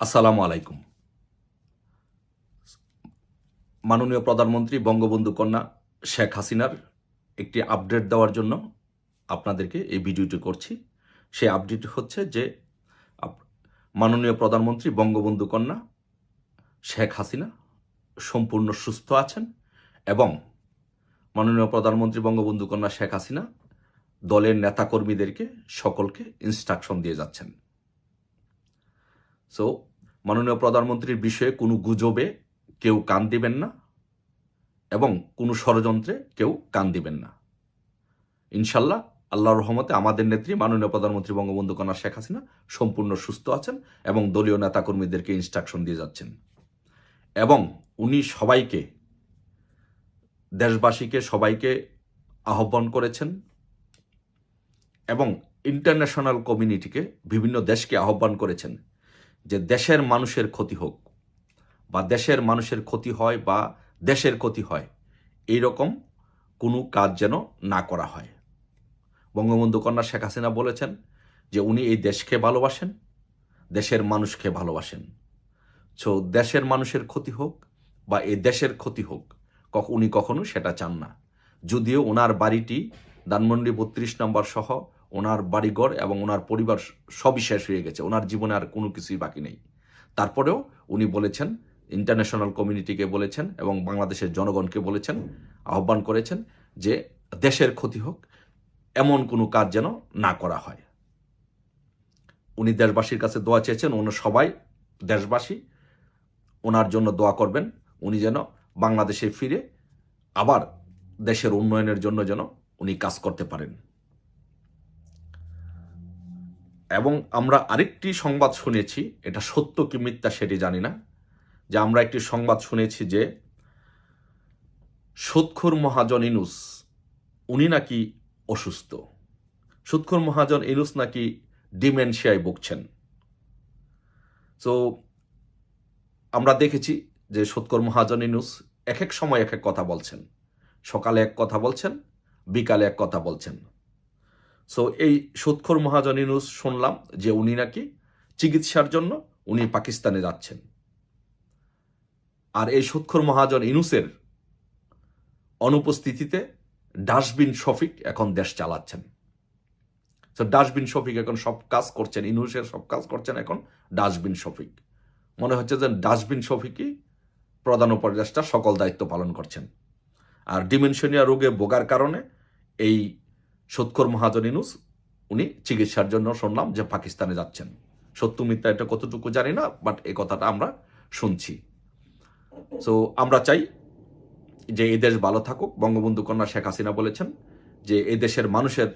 আসসালামু আলাইকুম। মাননীয় প্রধানমন্ত্রী, বঙ্গবন্ধু কন্যা শেখ হাসিনার একটি আপডেট দেওয়ার জন্য আপনাদেরকে এই ভিডিওটি করছি। সেই আপডেট হচ্ছে যে মাননীয় প্রধানমন্ত্রী, বঙ্গবন্ধু কন্যা শেখ হাসিনা সম্পূর্ণ সুস্থ আছেন এবং মাননীয় প্রধানমন্ত্রী, বঙ্গবন্ধু কন্যা শেখ হাসিনা দলের নেতাকর্মীদেরকে সকলকে ইনস্ট্রাকশন দিয়ে যাচ্ছেন। সো মাননীয় প্রধানমন্ত্রীর বিষয়ে কোনো গুজবে কেউ কান দিবেন না এবং কোনো ষড়যন্ত্রে কেউ কান দিবেন না। ইনশাল্লাহ, আল্লাহর রহমতে আমাদের নেত্রী মাননীয় প্রধানমন্ত্রী বঙ্গবন্ধু কন্যা শেখ হাসিনা সম্পূর্ণ সুস্থ আছেন এবং দলীয় নেতাকর্মীদেরকে ইনস্ট্রাকশন দিয়ে যাচ্ছেন। এবং উনি সবাইকে, দেশবাসীকে সবাইকে আহ্বান করেছেন এবং ইন্টারন্যাশনাল কমিউনিটিকে বিভিন্ন দেশকে আহ্বান করেছেন। যে দেশের মানুষের ক্ষতি হোক বা দেশের মানুষের ক্ষতি হয় বা দেশের ক্ষতি হয় এই রকম কোনো কাজ যেন না করা হয়। বঙ্গবন্ধু কন্যা শেখ হাসিনা বলেছেন যে উনি এই দেশকে ভালোবাসেন, দেশের মানুষকে ভালোবাসেন। সো দেশের মানুষের ক্ষতি হোক বা এই দেশের ক্ষতি হোক উনি কখনো সেটা চান না। যদিও ওনার বাড়িটি ধানমন্ডি বত্রিশ নম্বর সহ ওনার বাড়িঘর এবং ওনার পরিবার সবই শেষ হয়ে গেছে। ওনার জীবনে আর কোনো কিছুই বাকি নেই। তারপরেও উনি বলেছেন ইন্টারন্যাশনাল কমিউনিটিকে বলেছেন এবং বাংলাদেশের জনগণকে বলেছেন, আহ্বান করেছেন যে দেশের ক্ষতি হোক, এমন কোনো কাজ যেন না করা হয়। উনি দেশবাসীর কাছে দোয়া চেয়েছেন, অন্য সবাই দেশবাসী ওনার জন্য দোয়া করবেন, উনি যেন বাংলাদেশে ফিরে আবার দেশের উন্নয়নের জন্য যেন উনি কাজ করতে পারেন। এবং আমরা আরেকটি সংবাদ শুনেছি, এটা সত্য কি মিথ্যা সেটি জানি না, যে আমরা একটি সংবাদ শুনেছি যে সুৎখুর মহাজন ইনুস, উনি নাকি অসুস্থ। সুৎখুর মহাজন ইনুস নাকি ডিমেনশিয়ায় ভুগছেন। তো আমরা দেখেছি যে সুৎখুর মহাজন ইনুস এক এক সময় এক এক কথা বলছেন। সকালে এক কথা বলছেন, বিকালে এক কথা বলছেন। সো এই সুৎখর মহাজন ইনুস শুনলাম যে উনি নাকি চিকিৎসার জন্য উনি পাকিস্তানে যাচ্ছেন। আর এই সুৎখর মহাজন ইনুসের অনুপস্থিতিতে ডাস্টবিন শফিক এখন দেশ চালাচ্ছেন। তো ডাস্টবিন শফিক এখন সব কাজ করছেন ইনুসের সব কাজ করছেন এখন ডাস্টবিন শফিক। মনে হচ্ছে যে ডাস্টবিন শফিকই প্রধান উপদেষ্টা সকল দায়িত্ব পালন করছেন। আর ডিমেনশনিয়া রোগে ভোগার কারণে এই সৎকর মহাজন ইনুস, উনি চিকিৎসার জন্য শুনলাম যে পাকিস্তানে যাচ্ছেন। সত্য মিথ্যা এটা কতটুকু জানি না বাট এই কথাটা আমরা শুনছি। সো আমরা চাই যে এই দেশ ভালো থাকুক। বঙ্গবন্ধু কন্যা শেখ হাসিনা বলেছেন যে এই দেশের মানুষের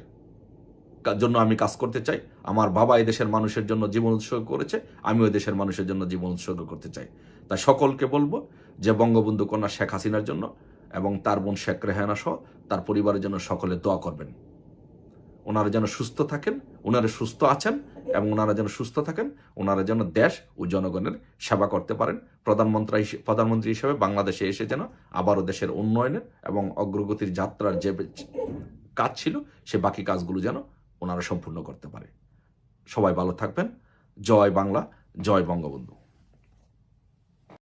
জন্য আমি কাজ করতে চাই। আমার বাবা এই দেশের মানুষের জন্য জীবন উৎসর্গ করেছে আমি ওই দেশের মানুষের জন্য জীবন উৎসর্গ করতে চাই। তাই সকলকে বলব যে বঙ্গবন্ধু কন্যা শেখ হাসিনার জন্য এবং তার বোন শেখ রেহানা সহ তার পরিবারের জন্য সকলে দোয়া করবেন। ওনারা যেন সুস্থ থাকেন, ওনারা সুস্থ আছেন এবং ওনারা যেন সুস্থ থাকেন, ওনারা যেন দেশ ও জনগণের সেবা করতে পারেন। প্রধানমন্ত্রী প্রধানমন্ত্রী হিসেবে বাংলাদেশে এসে যেন আবারও দেশের উন্নয়নের এবং অগ্রগতির যাত্রার যে কাজ ছিল, সে বাকি কাজগুলো যেন ওনারা সম্পূর্ণ করতে পারে। সবাই ভালো থাকবেন। জয় বাংলা, জয় বঙ্গবন্ধু।